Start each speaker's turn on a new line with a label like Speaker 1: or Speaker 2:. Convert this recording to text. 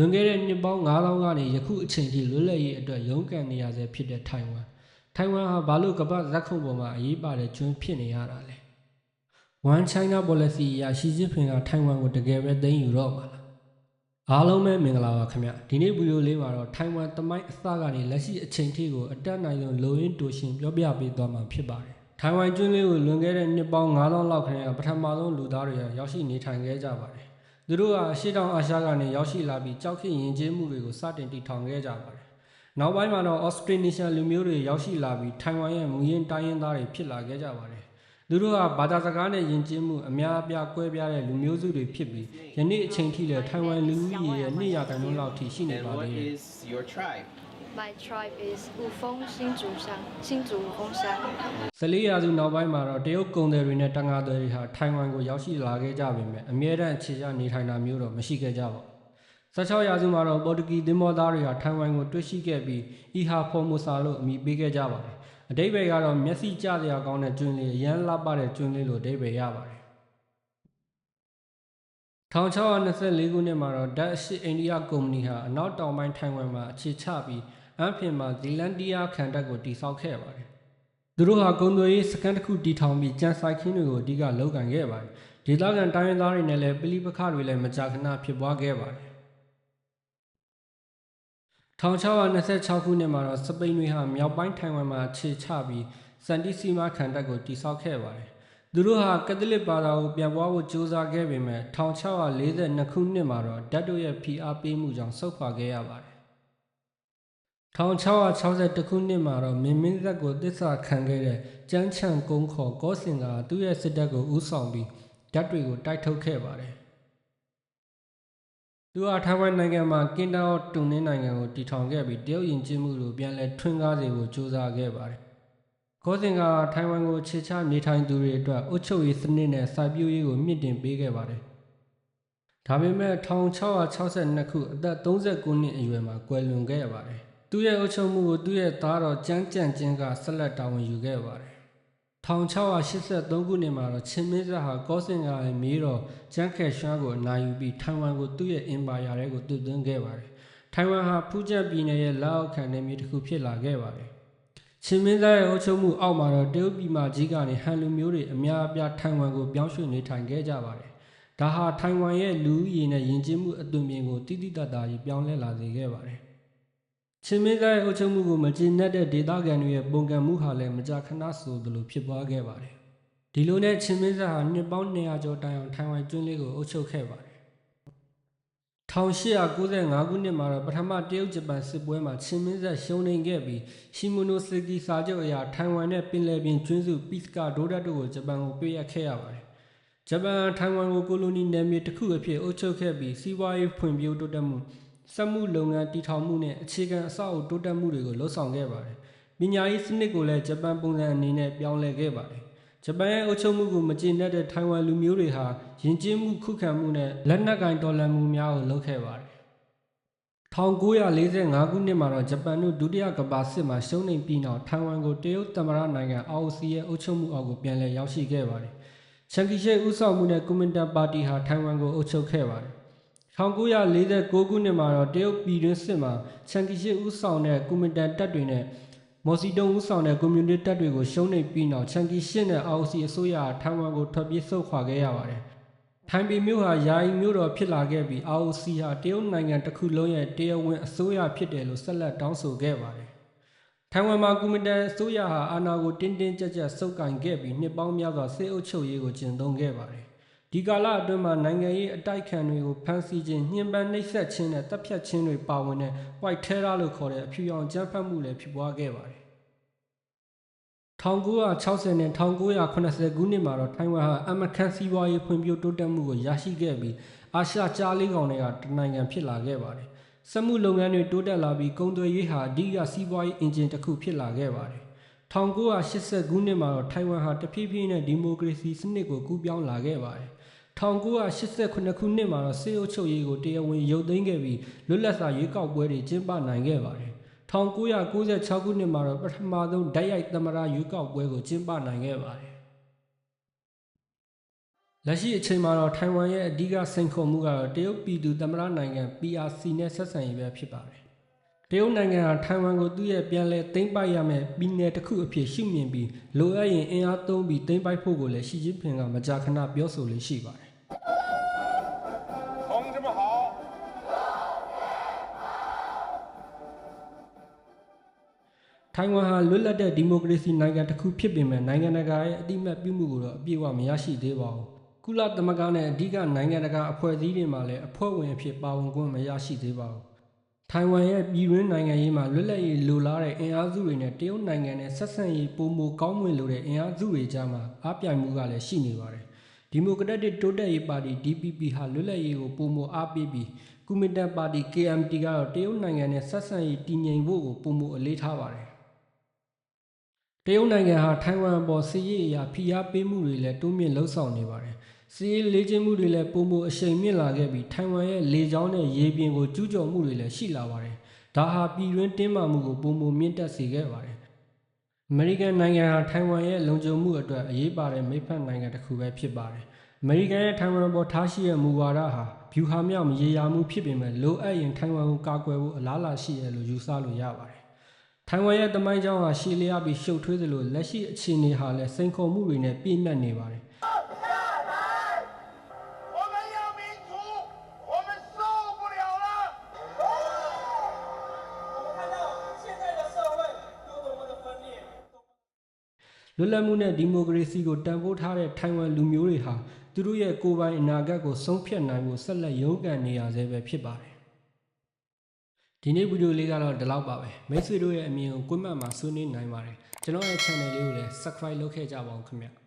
Speaker 1: လွန်ခဲ့တဲ့နှစ်ပေါင်း9000ကနေယခုအချိန်ထိလွတ်လပ်ရေးအတွက်ရုန်းကန်နေရဆဲဖြစ်တဲ့ထိုင်ဝမ်ထိုင်ဝမ်ဟာဘာလို့ကမ္ဘာဇက်ခုံပေါ်မှာအရေးပါတဲ့ကျွန်းဖြစ်နေရတာလဲ One China policy အရရှီကျင်းဖင်ကထိုင်ဝမ်ကိုတကယ်ပဲသိမ်းယူတော့ပါလားအားလုံးပဲမင်္ဂလာပါခင်ဗျဒီနေ့ဗီဒီယိုလေးမှာတော့ထိုင်ဝမ်တမိုင်းအစကနေလက်ရှိအချိန်ထိကိုအတက်နိုင်ဆုံးလိုရင်းတူရှင်ပြောပြပေးသွားမှာဖြစ်ပါတယ်ထိုင်ဝမ်ကျွန်းလေးကိုလွန်ခဲ့တဲ့နှစ်ပေါင်း9000လောက်ခန့်ကပထမဆုံးလူသားတွေကရောက်ရှိနေထိုင်ခဲ့ကြပါတယ် သူတို့ဟာရှေ့တောင်အာရှကနေရောက်ရှိလာပြီးကြောက်ခေယဉ်ကျေးမှုတွေကိုစတင်တည်ထောင်ခဲ့ကြပါတယ်နောက်ပိုင်းမှာတော့ Australian လူမျိုးတွေရောက်ရှိလာပြီးထိုင်ဝမ်ရဲ့မူရင်းတိုင်းရင်းသားတွေဖြစ်လာခဲ့ကြပါတယ်သူတို့ဟာဘာသာစကားနဲ့ယဉ်ကျေးမှုအများအပြားကွဲပြားတဲ့လူမျိုးစုတွေဖြစ်ပြီးယနေ့အချိန်ထိလည်းထိုင်ဝမ်လူဦးရေရဲ့200ခန့်လောက်ထိရှိနေ
Speaker 2: And
Speaker 1: ပါ
Speaker 2: what
Speaker 1: သေးတယ်
Speaker 2: is your tribe?
Speaker 3: My tribe is 雾峰新竹乡，新竹雾峰乡。
Speaker 1: 14ရာစုနောက်ပိုင်းမှာတော့တရုတ်ကုန်သည်တွေနဲ့တန်ဃာသည်တွေဟာထိုင်ဝမ်ကိုရောက်ရှိလာခဲ့ကြပေမဲ့အမြဲတမ်းအခြေချနေထိုင်တာမျိုးတော့မရှိခဲ့ကြပါဘူး။16ရာစုမှာတော့ပေါ်တူဂီသင်္ဘောသားတွေဟာထိုင်ဝမ်ကိုတွေ့ရှိခဲ့ပြီးအီဟာဖော်မိုဆာလို့အမည်ပေးခဲ့ကြပါတယ်။အတိပ္ပယ်ကတော့မျက်စိကျစရာကောင်းတဲ့ကျွန်းလေးအရန်လှပတဲ့ကျွန်းလေးလို့အတိပ္ပယ်ရပါတယ်။ 1624ခုနှစ်မှာတော့ဒတ်အရှိအိန္ဒိယကုမ္ပဏီဟာအနောက်တောင်ပိုင်းထိုင်ဝမ်မှာအခြေချပြီးအန်ဖင်မှာဇီလန်တီးယားခံတပ်ကိုတည်ဆောက်ခဲ့ပါတယ်။သူတို့ဟာဂုံသွေးရေးစကန်တစ်ခုတီထောင်ပြီးကြံဆိုင်ခင်းတွေကိုအဓိကလုပ်ကန်ခဲ့ပါတယ်။ဒေသခံတိုင်းရင်းသားတွေနဲ့လည်းပလီပခတွေလည်းမကြာခဏဖြစ်ပွားခဲ့ပါတယ်။1626ခုနှစ်မှာတော့စပိန်တွေဟာမြောက်ပိုင်းထိုင်ဝမ်မှာအခြေချပြီးစန်တီစီမာခံတပ်ကိုတိစောက်ခဲ့ပါတယ်။ သူတို့ဟာကက်သလစ်ဘာသာကိုပြန်ပွားဖို့ကြိုးစားခဲ့ပေမဲ့1642ခုနှစ်မှာတော့ဓာတ်တို့ရဲ့ဖိအားပေးမှုကြောင့်ဆုတ်ခွာခဲ့ရပါတယ်။1662ခုနှစ်မှာတော့မင်းမင်းသက်ကိုတစ္ဆာခံခဲ့တဲ့ကျန်းချန်ကုန်းခေါ်ကောစင်ကသူ့ရဲ့စစ်တပ်ကိုဦးဆောင်ပြီးဓာတ်တွေကိုတိုက်ထုတ်ခဲ့ပါတယ်။သူဟာထိုင်ဝမ်နိုင်ငံမှာကင်တာအော့တွန်နင်းနိုင်ငံကိုတည်ထောင်ခဲ့ပြီးတရုတ်ယဉ်ကျေးမှုကိုပြန်လည်ထွန်းကားစေဖို့ကြိုးစားခဲ့ပါတယ်။ ကောစင်ကထိုင်ဝမ်ကိုခြေချနေထိုင်သူတွေအတွက်အုပ်ချုပ်ရေးစနစ်နဲ့စိုက်ပျိုးရေးကိုမြင့်တင်ပေးခဲ့ပါတယ်။ဒါပေမဲ့1662ခုအသက်39နှစ်အရွယ်မှာကွယ်လွန်ခဲ့ရပါတယ်။သူ့ရဲ့အုပ်ချုပ်မှုကိုသူ့ရဲ့သားတော်ကျန်းကြံ့ချင်းကဆက်လက်တာဝန်ယူခဲ့ပါတယ်။1683ခုနှစ်မှာတော့ချင်းမင်းဆက်ဟာကောစင်ကရဲ့မြေးတော်ကျန်းခဲရွှမ်းကိုအနိုင်ယူပြီးထိုင်ဝမ်ကိုသူ့ရဲ့အင်ပါယာထဲကိုတွတ်သွင်းခဲ့ပါတယ်။ထိုင်ဝမ်ဟာဖူးချက်ပြည်နယ်ရဲ့လက်အောက်ခံနယ်မြေတစ်ခုဖြစ်လာခဲ့ပါတယ်။ ချင်းမင်းဆက်ရဲ့အုပ်ချုပ်မှုအောက်မှာတော့တရုတ်ပြည်မကြီးကနေဟန်လူမျိုးတွေအများအပြားထိုင်ဝမ်ကိုပြောင်းရွှေ့နေထိုင်ခဲ့ကြပါတယ်။ဒါဟာထိုင်ဝမ်ရဲ့လူဦးရေနဲ့ယဉ်ကျေးမှုအသွင်ပြင်ကိုတိတိတတ်တာကြီးပြောင်းလဲလာစေခဲ့ပါတယ်။ချင်းမင်းသားရဲ့အုပ်ချုပ်မှုကိုမကျေနပ်တဲ့ဒေသခံတွေရဲ့ပုံကံမှုဟာလည်းမကြာခဏဆိုသလိုဖြစ်ပွားခဲ့ပါတယ်။ဒီလိုနဲ့ချင်းမင်းသားဟာနှစ်ပေါင်း200ကျော်တိုင်အောင်ထိုင်ဝမ်ကျွန်းလေးကိုအုပ်ချုပ်ခဲ့ပါတယ်။ 1895ခုနှစ်မှာတော့ပထမတရုတ်ဂျပန်စစ်ပွဲမှာချင်းမင်းသားရှုံးနိမ့်ခဲ့ပြီးရှီမိုနိုစကီစာချုပ်အရာထိုင်ဝမ်နဲ့ပင်လယ်ပြင်ကျွန်းစုပစ်စကာဒိုဒတ်တို့ကိုဂျပန်ကိုပေးအပ်ခဲ့ရပါတယ်။ဂျပန်ထိုင်ဝမ်ကိုကိုလိုနီနယ်မြေတစ်ခုအဖြစ်အုပ်ချုပ်ခဲ့ပြီးစီးပွားရေးဖွံ့ဖြိုးတိုးတက်မှုစက်မှုလုပ်ငန်းတည်ထောင်မှုနဲ့အခြေခံအဆောက်အအုံတိုးတက်မှုတွေကိုလှုပ်ဆောင်ခဲ့ပါတယ်။ပညာရေးစနစ်ကိုလည်းဂျပန်ပုံစံအနေနဲ့ပြောင်းလဲခဲ့ပါတယ်။ ဂျပန်ရဲ့အုပ်ချုပ်မှုကိုမကျေနပ်တဲ့ထိုင်ဝမ်လူမျိုးတွေဟာယဉ်ကျေးမှုခုခံမှုနဲ့လက်နက်ကင်တော်လှန်မှုများကိုလုပ်ခဲ့ပါတယ်။1945ခုနှစ်မှာတော့ဂျပန်တို့ဒုတိယကမ္ဘာစစ်မှာရှုံးနိမ့်ပြီးနောက်ထိုင်ဝမ်ကိုတရုတ်သမ္မတနိုင်ငံ ROC ရဲ့အုပ်ချုပ်မှုအောက်ကိုပြန်လည်ရောက်ရှိခဲ့ပါတယ်။ချန်ကီရှေဦးဆောင်မှုနဲ့ကွန်မင်တန်ပါတီဟာထိုင်ဝမ်ကိုအုပ်ချုပ်ခဲ့ပါတယ်။1946ခုနှစ်မှာတော့တရုတ်ပြည်တွင်းစစ်မှာချန်ကီရှစ်ဦးဆောင်တဲ့ကွန်မင်တန်တပ်တွေနဲ့ မော်စီတုံဦးဆောင်တဲ့ကွန်မြူနတီတပ်တွေကိုရှုံးနိမ့်ပြီးနောက်ချန်ကီရှစ်နဲ့ ROC အစိုးရဟာထိုင်ဝမ်ကိုထွက်ပြေးဆုတ်ခွာခဲ့ရပါတယ်။ထိုင်ပေမြို့ဟာယာယီမြို့တော်ဖြစ်လာခဲ့ပြီး ROC ဟာတရုတ်နိုင်ငံတစ်ခုလုံးရဲ့တရားဝင်အစိုးရဖြစ်တယ်လို့ဆက်လက်တောင်းဆိုခဲ့ပါတယ်။ထိုင်ဝမ်မှာကွန်မင်တန်အစိုးရဟာအာဏာကိုတင်းတင်းကြပ်ကြပ်ဆုပ်ကိုင်ခဲ့ပြီးနှစ်ပေါင်းများစွာစစ်အုပ်ချုပ်ရေးကိုကျင့်သုံးခဲ့ပါတယ်။ ဒီကာလအတွင်းမှာနိုင်ငံရေးအတိုက်ခံတွေကိုဖမ်းဆီးခြင်းညှဉ်းပန်းနှိပ်စက်ခြင်းနဲ့တပ်ဖြတ်ခြင်းတွေပါဝင်တဲ့ white terror လို့ခေါ်တဲ့အဖြူရောင်ကြမ်းဖက်မှုလည်းဖြစ်ပွားခဲ့ပါတယ်။1960နဲ့1980ခုနှစ်မှာတော့ထိုင်ဝမ်ဟာအမခန်စီးပွားရေးဖွံ့ဖြိုးတိုးတက်မှုကိုရရှိခဲ့ပြီးအာရှကြားလေးကောင်တွေကတနိုင်ငံဖြစ်လာခဲ့ပါတယ်။စက်မှုလုပ်ငန်းတွေတိုးတက်လာပြီးကုန်သွယ်ရေးဟာအဓိကစီးပွားရေးအင်ဂျင်တစ်ခုဖြစ်လာခဲ့ပါတယ်။1980ခုနှစ်မှာတော့ထိုင်ဝမ်ဟာတဖြည်းဖြည်းနဲ့ဒီမိုကရေစီစနစ်ကိုကူးပြောင်းလာခဲ့ပါတယ်။ 1989ခုနှစ်မှာတော့စေအုပ်ချုပ်ရေးကိုတရားဝင်ရုပ်သိမ်းခဲ့ပြီးလွတ်လပ်စွာရွေးကောက်ပွဲတွေကျင်းပနိုင်ခဲ့ပါတယ်။1996ခုနှစ်မှာတော့ပထမဆုံးဓာတ်ရိုက်သမ္မတရွေးကောက်ပွဲကိုကျင်းပနိုင်ခဲ့ပါတယ်လက်ရှိအချိန်မှာတော့ထိုင်ဝမ်ရဲ့အဓိကစိန်ခေါ်မှုကတော့တရုတ်ပြည်သူသမ္မတနိုင်ငံ PRC နဲ့ဆက်ဆံရေးပဲဖြစ်ပါတယ်တရုတ်နိုင်ငံဟာထိုင်ဝမ်ကိုသူ့ရဲ့ပြန်လည်သိမ်းပိုက်ရမယ့်ပြည်နယ်တစ်ခုအဖြစ်ရှုမြင်ပြီးလိုအပ်ရင်အင်အားသုံးပြီးသိမ်းပိုက်ဖို့ကိုလည်းရှီကျင်းဖင်ကမကြာခဏပြောဆိုလေးရှိပါတယ် ထိုင်ဝမ်ဟာလွတ်လပ်တဲ့ဒီမိုကရေစီနိုင်ငံတစ်ခုဖြစ်ပေမဲ့နိုင်ငံတကာရဲ့အတိအမှတ်ပြုမှုကိုတော့အပြည့်အဝမရရှိသေးပါဘူး။ကုလသမဂ္ဂနဲ့အဓိကနိုင်ငံတကာအဖွဲ့အစည်းတွေမှာလည်းအဖွဲ့ဝင်အဖြစ်ပါဝင်ခွင့်မရရှိသေးပါဘူး။ထိုင်ဝမ်ရဲ့ပြည်တွင်းနိုင်ငံရေးမှာလွတ်လပ်ရေးလိုလားတဲ့အင်အားစုတွေနဲ့တရုတ်နိုင်ငံနဲ့ဆက်ဆံရေးပုံမကောင်းမွန်လိုတဲ့အင်အားစုတွေကြားမှာအားပြိုင်မှုကလည်းရှိနေပါတယ်။ဒီမိုကရက်တစ်တိုးတက်ရေးပါတီ DPP ဟာလွတ်လပ်ရေးကိုပုံမအားပေးပြီးကွန်မီတန်ပါတီ KMT ကတော့တရုတ်နိုင်ငံနဲ့ဆက်ဆံရေးတည်ငြိမ်ဖို့ကိုပုံမအလေးထားပါတယ်။တ ရုတ်နိုင်ငံဟာထိုင်ဝမ်အပေါ်စစ်ရေးအရာဖိအားပေးမှုတွေလည်းတိုးမြင့်လှုံ့ဆော်နေပါတယ်။စစ်ရေးလေ့ကျင့်မှုတွေလည်းပုံမအရှိန်မြင့်လာခဲ့ပြီးထိုင်ဝမ်ရဲ့လေကြောင်းနဲ့ရေပြင်ကိုကျူးကျော်မှုတွေလည်းရှိလာပါတယ်။ဒါဟာပြည်တွင်းတင်းမာမှုကိုပုံမမြင့်တက်စေခဲ့ပါတယ်။အမေရိကန်နိုင်ငံဟာထိုင်ဝမ်ရဲ့လုံခြုံမှုအတွက်အရေးပါတဲ့မိတ်ဖက်နိုင်ငံတစ်ခုပဲဖြစ်ပါတယ်။အမေရိကန်ရဲ့ထိုင်ဝမ်ပေါ်ထားရှိတဲ့မူဝါဒဟာဗျူဟာမြောက်မရေရာမှုဖြစ်ပေမဲ့လိုအပ်ရင်ထိုင်ဝမ်ကိုကာကွယ်ဖို့အလားအလာရှိတယ်လို့ယူဆလို့ရပါတယ်။ ထိုင်ဝမ်ရဲ့တမိုင်းကြောင်းဟာရှည်လျားပြီးရှုပ်ထွေးသလိုလက်ရှိအခြေအနေဟာလည်းစိန်ခေါ်မှုတွေနဲ့ပြည့်နှက်နေပါတယ်လွတ်လပ်မှုနဲ့ဒီမိုကရေစီကိုတန်ဖိုးထားတဲ့ထိုင်ဝမ်လူမျိုးတွေဟာသူတို့ရဲ့ကိုယ်ပိုင်အနာဂတ်ကိုဆုံးဖြတ်နိုင်ဖို့ဆက်လက်ရုန်းကန်နေရဆဲပဲဖြစ်ပါတယ် ဒီနေ့ဗီဒီယိုလေးကတော့ဒီလောက်ပါပဲ။မိတ်ဆွေတို့ရဲ့အမြင်ကိုကွန်းမှတ်မှာဆွေးနွေးနိုင်ပါတယ်။ကျွန်တော်ရဲ့ channel လေးကိုလည်း subscribe လုပ်ခဲ့ကြပါဦးခင်ဗျ။